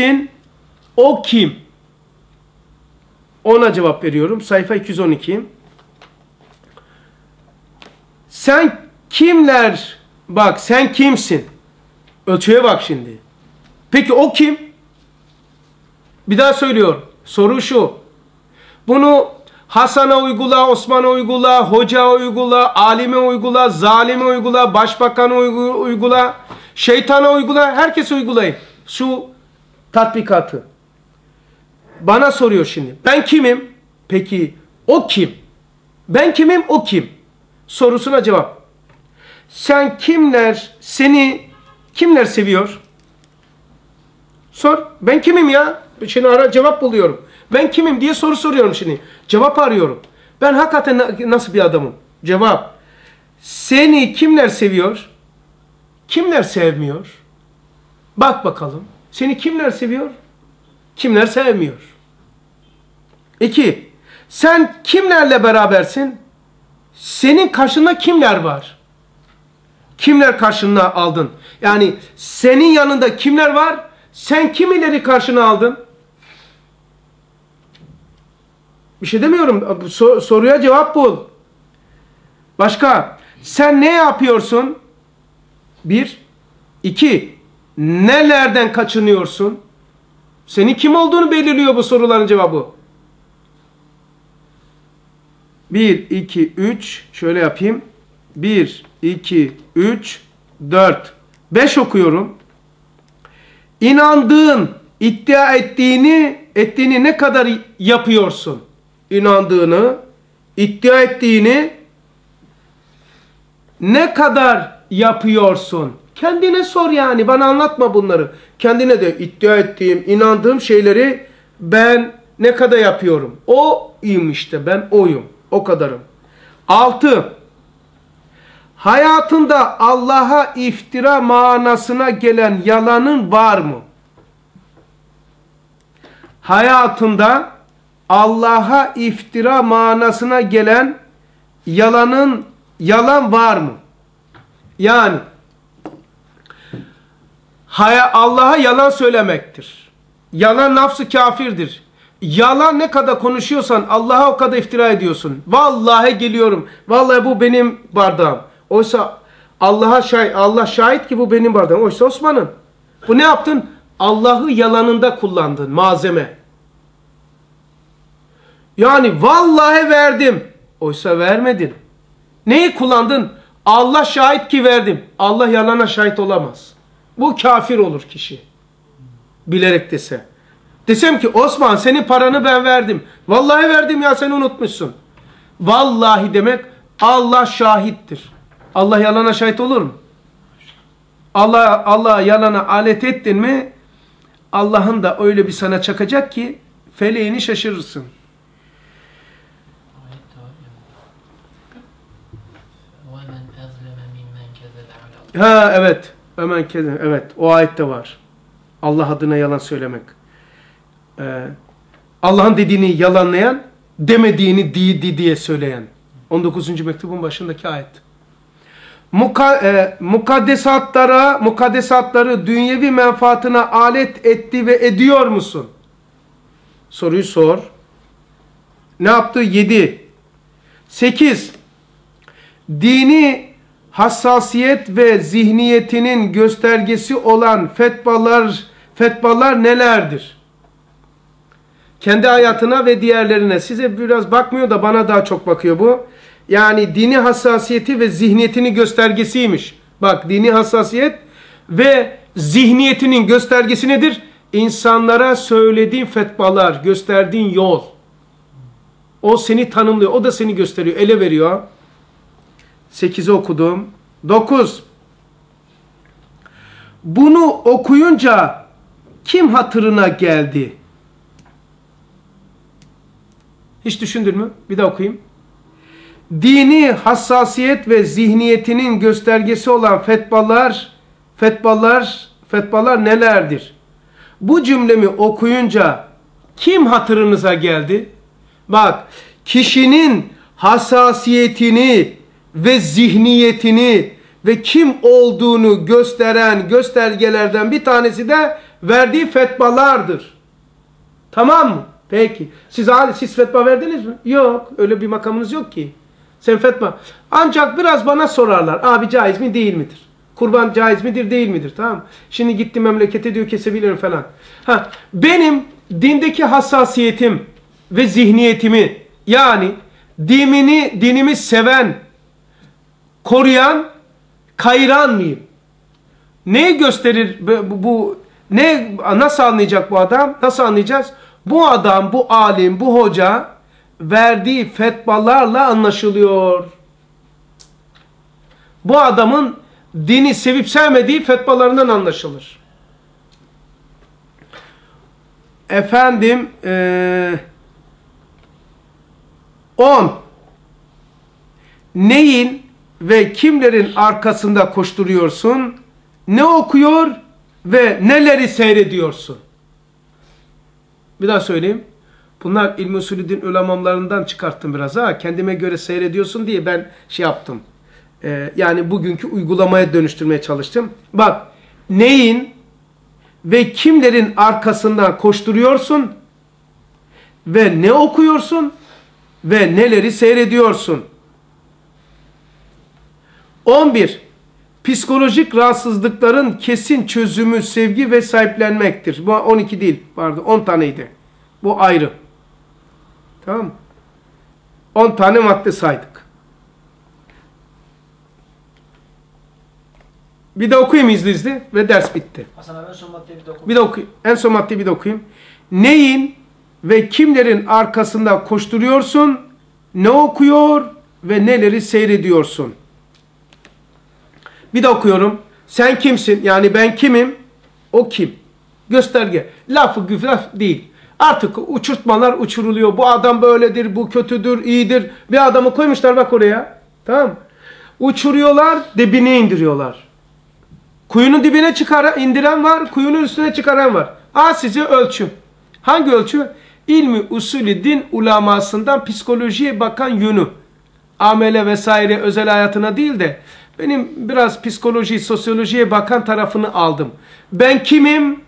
kimsin? O kim? Ona cevap veriyorum. Sayfa 212. Sen kimler? Bak sen kimsin? Ölçüye bak şimdi. Peki o kim? Bir daha söylüyorum. Soru şu. Bunu Hasan'a uygula, Osman'a uygula, hoca uygula, alime uygula, zalime uygula, başbakana uygula, şeytana uygula, herkes uygulayın. Şu tatbikatı. Bana soruyor şimdi. Ben kimim? Peki o kim? Ben kimim? O kim? Sorusuna cevap. Sen kimler, seni kimler seviyor? Sor. Ben kimim ya? Şimdi ara cevap buluyorum. Ben kimim diye soru soruyorum şimdi. Cevap arıyorum. Ben hakikaten nasıl bir adamım? Cevap. Seni kimler seviyor? Kimler sevmiyor? Bak bakalım. Seni kimler seviyor? Kimler sevmiyor? İki. Sen kimlerle berabersin? Senin karşında kimler var? Kimler karşına aldın? Yani senin yanında kimler var? Sen kimileri karşına aldın? Bir şey demiyorum. Sor, soruya cevap bul. Başka. Sen ne yapıyorsun? Bir. iki. Nelerden kaçınıyorsun? Senin kim olduğunu belirliyor bu soruların cevabı. Bir, iki, üç. Şöyle yapayım. Bir, iki, üç, dört. Beş okuyorum. İnandığın, iddia ettiğini, ettiğini ne kadar yapıyorsun? inandığını, iddia ettiğini ne kadar yapıyorsun? Kendine sor yani. Bana anlatma bunları. Kendine de iddia ettiğim, inandığım şeyleri ben ne kadar yapıyorum? O iyiyim işte. Ben oyum. O kadarım. Altı. Hayatında Allah'a iftira manasına gelen yalanın var mı? Hayatında Allah'a iftira manasına gelen yalanın yalan var mı? Yani Allah'a yalan söylemektir. Yalan nafsı kafirdir. Yalan ne kadar konuşuyorsan Allah'a o kadar iftira ediyorsun. Vallahi geliyorum. Vallahi bu benim bardağım. Oysa Allah'a şahit, Allah şahit ki bu benim bardağım. Oysa Osman'ın. Bu ne yaptın? Allah'ı yalanında kullandın malzeme. Yani vallahi verdim. Oysa vermedin. Neyi kullandın? Allah şahit ki verdim. Allah yalana şahit olamaz. Bu kafir olur kişi. Bilerek dese. Desem ki Osman senin paranı ben verdim. Vallahi verdim ya sen unutmuşsun. Vallahi demek Allah şahittir. Allah yalana şahit olur mu? Allah Allah yalana alet ettin mi Allah'ın da öyle bir sana çakacak ki feleğini şaşırırsın. Ha evet. Hemen kedin. Evet. O ayette var. Allah adına yalan söylemek. Ee, Allah'ın dediğini yalanlayan, demediğini di, diye söyleyen. 19. mektubun başındaki ayet. Muka, e, mukaddesatlara, mukaddesatları dünyevi menfaatına alet etti ve ediyor musun? Soruyu sor. Ne yaptı? 7. 8. Dini hassasiyet ve zihniyetinin göstergesi olan fetvalar, fetvalar nelerdir? Kendi hayatına ve diğerlerine. Size biraz bakmıyor da bana daha çok bakıyor bu. Yani dini hassasiyeti ve zihniyetinin göstergesiymiş. Bak dini hassasiyet ve zihniyetinin göstergesi nedir? İnsanlara söylediğin fetvalar, gösterdiğin yol. O seni tanımlıyor. O da seni gösteriyor. Ele veriyor. 8'i okudum. 9. Bunu okuyunca kim hatırına geldi? Hiç düşündün mü? Bir daha okuyayım. Dini hassasiyet ve zihniyetinin göstergesi olan fetvalar, fetvalar, fetvalar nelerdir? Bu cümlemi okuyunca kim hatırınıza geldi? Bak, kişinin hassasiyetini, ve zihniyetini ve kim olduğunu gösteren göstergelerden bir tanesi de verdiği fetvalardır. Tamam mı? Peki. Siz, siz fetva verdiniz mi? Yok. Öyle bir makamınız yok ki. Sen fetva. Ancak biraz bana sorarlar. Abi caiz mi değil midir? Kurban caiz midir değil midir? Tamam Şimdi gitti memlekete diyor kesebilirim falan. Ha, benim dindeki hassasiyetim ve zihniyetimi yani dinini, dinimi seven, koruyan, kayıran mıyım? Neyi gösterir bu, bu ne nasıl anlayacak bu adam? Nasıl anlayacağız? Bu adam, bu alim, bu hoca verdiği fetvalarla anlaşılıyor. Bu adamın dini sevip sevmediği fetvalarından anlaşılır. Efendim 10 ee, Neyin ve kimlerin arkasında koşturuyorsun? Ne okuyor ve neleri seyrediyorsun? Bir daha söyleyeyim. Bunlar ilmi usulü din ulemamlarından çıkarttım biraz ha. Kendime göre seyrediyorsun diye ben şey yaptım. Ee, yani bugünkü uygulamaya dönüştürmeye çalıştım. Bak neyin ve kimlerin arkasından koşturuyorsun ve ne okuyorsun ve neleri seyrediyorsun. 11. Psikolojik rahatsızlıkların kesin çözümü sevgi ve sahiplenmektir. Bu 12 değil. Pardon 10 taneydi. Bu ayrı. Tamam mı? 10 tane madde saydık. Bir de okuyayım izli izli ve ders bitti. Hasan abi en son maddeyi bir de okuyayım. Bir de okuyayım. En son maddeyi bir de okuyayım. Neyin ve kimlerin arkasında koşturuyorsun, ne okuyor ve neleri seyrediyorsun. Bir de okuyorum. Sen kimsin? Yani ben kimim? O kim? Gösterge. Lafı güflaf değil. Artık uçurtmalar uçuruluyor. Bu adam böyledir, bu kötüdür, iyidir. Bir adamı koymuşlar bak oraya. Tamam Uçuruyorlar, dibine indiriyorlar. Kuyunun dibine çıkar, indiren var, kuyunun üstüne çıkaran var. A size ölçü. Hangi ölçü? İlmi usulü din ulamasından psikolojiye bakan yönü. Amele vesaire özel hayatına değil de benim biraz psikoloji, sosyolojiye bakan tarafını aldım. Ben kimim?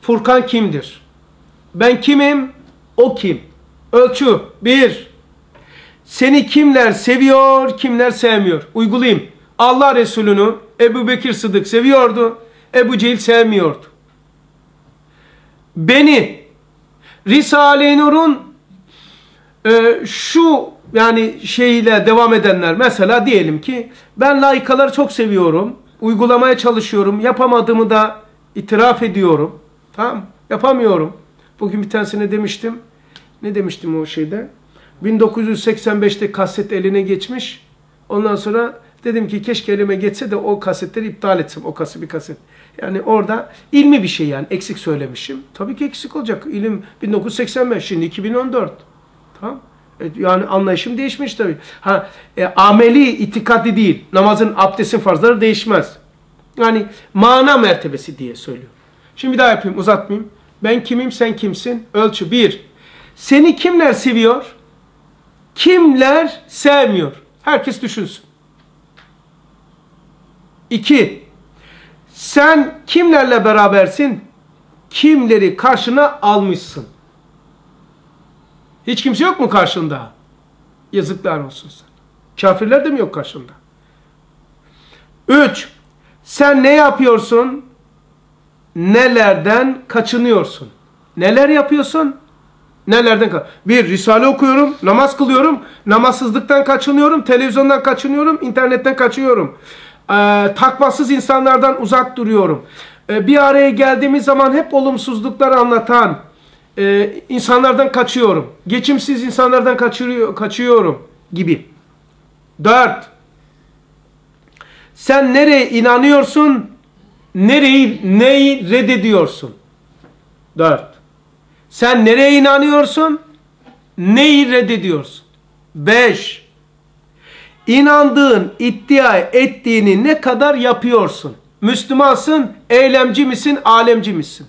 Furkan kimdir? Ben kimim? O kim? Ölçü. Bir. Seni kimler seviyor, kimler sevmiyor? Uygulayayım. Allah Resulü'nü Ebu Bekir Sıdık seviyordu. Ebu Cehil sevmiyordu. Beni Risale-i Nur'un e, şu yani şeyle devam edenler mesela diyelim ki ben layıkaları çok seviyorum. Uygulamaya çalışıyorum. Yapamadığımı da itiraf ediyorum. Tamam Yapamıyorum. Bugün bir tanesine demiştim. Ne demiştim o şeyde? 1985'te kaset eline geçmiş. Ondan sonra dedim ki keşke elime geçse de o kasetleri iptal etsem. O kaset bir kaset. Yani orada ilmi bir şey yani. Eksik söylemişim. Tabii ki eksik olacak. İlim 1985 şimdi 2014. Tamam yani anlayışım değişmiş tabii. Ha, e, ameli, itikadi değil. Namazın, abdestin farzları değişmez. Yani mana mertebesi diye söylüyor. Şimdi bir daha yapayım, uzatmayayım. Ben kimim, sen kimsin? Ölçü bir. Seni kimler seviyor? Kimler sevmiyor? Herkes düşünsün. İki. Sen kimlerle berabersin? Kimleri karşına almışsın? Hiç kimse yok mu karşında? Yazıklar olsun sen. Kafirler de mi yok karşında? Üç. Sen ne yapıyorsun? Nelerden kaçınıyorsun? Neler yapıyorsun? Nelerden kaç? Bir, Risale okuyorum, namaz kılıyorum, namazsızlıktan kaçınıyorum, televizyondan kaçınıyorum, internetten kaçıyorum. Ee, takvasız insanlardan uzak duruyorum. Ee, bir araya geldiğimiz zaman hep olumsuzlukları anlatan, e, insanlardan kaçıyorum. Geçimsiz insanlardan kaçıyor, kaçıyorum gibi. Dört. Sen nereye inanıyorsun? Nereyi, neyi reddediyorsun? Dört. Sen nereye inanıyorsun? Neyi reddediyorsun? Beş. İnandığın, iddia ettiğini ne kadar yapıyorsun? Müslümansın, eylemci misin, alemci misin?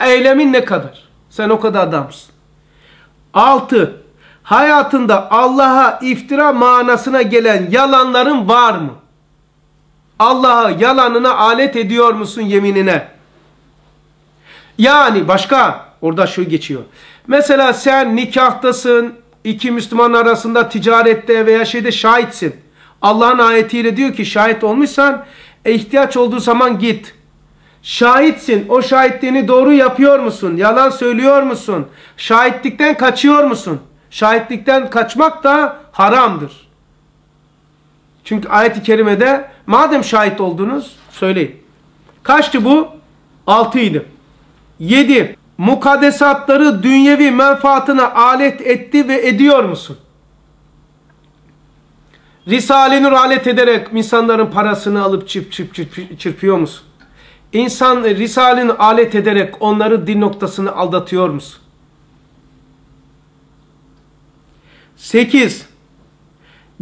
Eylemin ne kadar? Sen o kadar adamsın. Altı, hayatında Allah'a iftira manasına gelen yalanların var mı? Allah'a yalanına alet ediyor musun yeminine? Yani başka orada şu geçiyor. Mesela sen nikahtasın, iki Müslüman arasında ticarette veya şeyde şahitsin. Allah'ın ayetiyle diyor ki şahit olmuşsan e, ihtiyaç olduğu zaman git. Şahitsin. O şahitliğini doğru yapıyor musun? Yalan söylüyor musun? Şahitlikten kaçıyor musun? Şahitlikten kaçmak da haramdır. Çünkü ayet-i kerimede madem şahit oldunuz söyleyin. Kaçtı bu? Altıydı. Yedi. Mukaddesatları dünyevi menfaatına alet etti ve ediyor musun? Risale-i Nur alet ederek insanların parasını alıp çırp çırp çırp çırpıyor musun? İnsan Risale'ni alet ederek onları din noktasını aldatıyor musun? 8.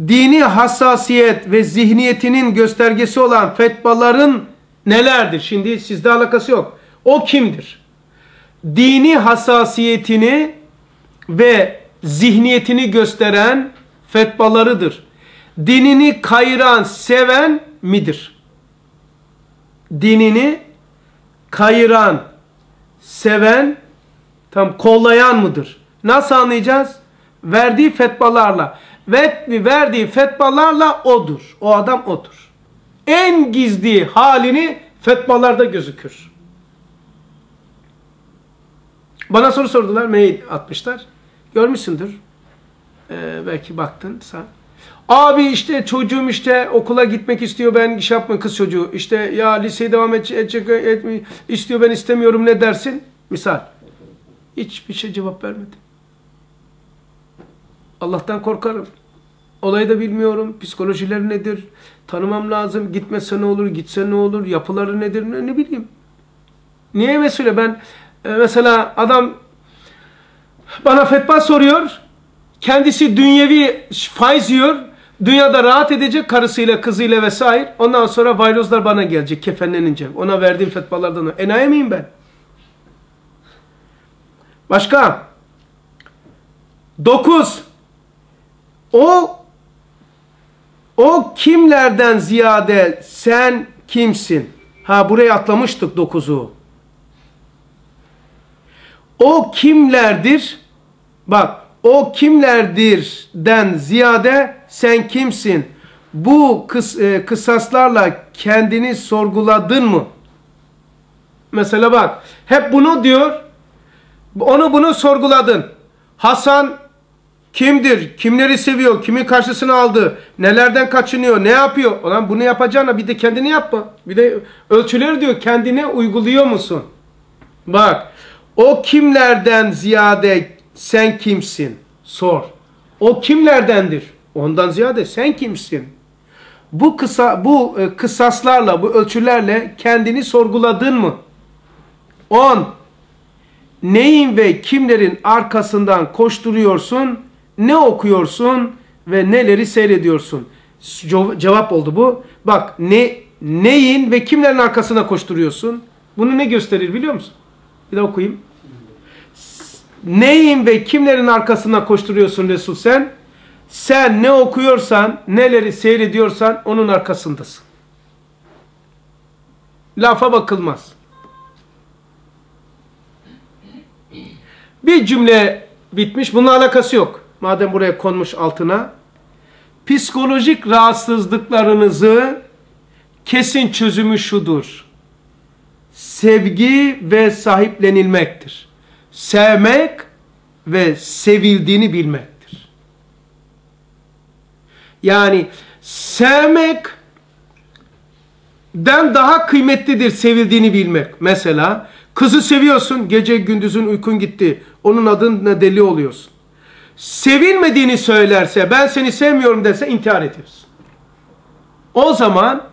Dini hassasiyet ve zihniyetinin göstergesi olan fetvaların nelerdir? Şimdi sizde alakası yok. O kimdir? Dini hassasiyetini ve zihniyetini gösteren fetvalarıdır. Dinini kayıran, seven midir? Dinini kayıran, seven, tam kollayan mıdır? Nasıl anlayacağız? Verdiği fetvalarla. Ve verdiği fetvalarla odur. O adam odur. En gizli halini fetvalarda gözükür. Bana soru sordular, mail atmışlar. Görmüşsündür. Ee, belki baktın sen. Abi işte çocuğum işte okula gitmek istiyor ben iş yapma kız çocuğu. İşte ya liseye devam edecek, edecek istiyor ben istemiyorum ne dersin? Misal. Hiçbir şey cevap vermedim. Allah'tan korkarım. Olayı da bilmiyorum. Psikolojileri nedir? Tanımam lazım. Gitmese ne olur? Gitse ne olur? Yapıları nedir? Ne, ne bileyim. Niye mesela ben e, mesela adam bana fetva soruyor. Kendisi dünyevi faiz yiyor. Dünyada rahat edecek karısıyla, kızıyla vesaire. Ondan sonra vaylozlar bana gelecek, kefenlenince. Ona verdiğim fetvalardan. Enayi miyim ben? Başka? Dokuz. O o kimlerden ziyade sen kimsin? Ha buraya atlamıştık dokuzu. O kimlerdir? Bak o kimlerdirden ziyade sen kimsin? Bu kıs, e, kısaslarla kendini sorguladın mı? Mesela bak hep bunu diyor. Onu bunu sorguladın. Hasan kimdir? Kimleri seviyor? Kimin karşısına aldı? Nelerden kaçınıyor? Ne yapıyor? Olan bunu yapacağına bir de kendini yapma. Bir de ölçüleri diyor kendine uyguluyor musun? Bak o kimlerden ziyade sen kimsin? Sor. O kimlerdendir? Ondan ziyade sen kimsin? Bu kısa bu e, kısaslarla, bu ölçülerle kendini sorguladın mı? 10. Neyin ve kimlerin arkasından koşturuyorsun? Ne okuyorsun ve neleri seyrediyorsun? Cevap oldu bu. Bak ne neyin ve kimlerin arkasına koşturuyorsun? Bunu ne gösterir biliyor musun? Bir daha okuyayım neyin ve kimlerin arkasına koşturuyorsun Resul sen? Sen ne okuyorsan, neleri seyrediyorsan onun arkasındasın. Lafa bakılmaz. Bir cümle bitmiş. Bununla alakası yok. Madem buraya konmuş altına. Psikolojik rahatsızlıklarınızı kesin çözümü şudur. Sevgi ve sahiplenilmektir sevmek ve sevildiğini bilmektir. Yani sevmek den daha kıymetlidir sevildiğini bilmek. Mesela kızı seviyorsun, gece gündüzün uykun gitti. Onun adına deli oluyorsun. Sevilmediğini söylerse, ben seni sevmiyorum derse intihar ediyorsun. O zaman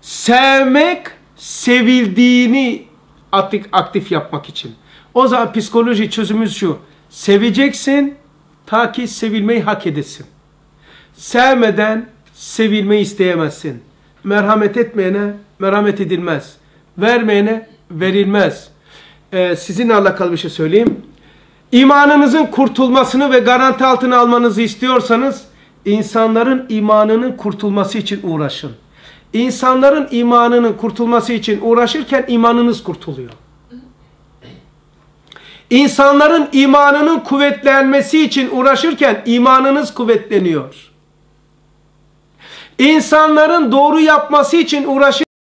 sevmek sevildiğini aktif, aktif yapmak için. O zaman psikoloji çözümümüz şu. Seveceksin ta ki sevilmeyi hak edesin. Sevmeden sevilmeyi isteyemezsin. Merhamet etmeyene merhamet edilmez. Vermeyene verilmez. Ee, sizinle alakalı bir şey söyleyeyim. İmanınızın kurtulmasını ve garanti altına almanızı istiyorsanız insanların imanının kurtulması için uğraşın. İnsanların imanının kurtulması için uğraşırken imanınız kurtuluyor. İnsanların imanının kuvvetlenmesi için uğraşırken imanınız kuvvetleniyor. İnsanların doğru yapması için uğraşırken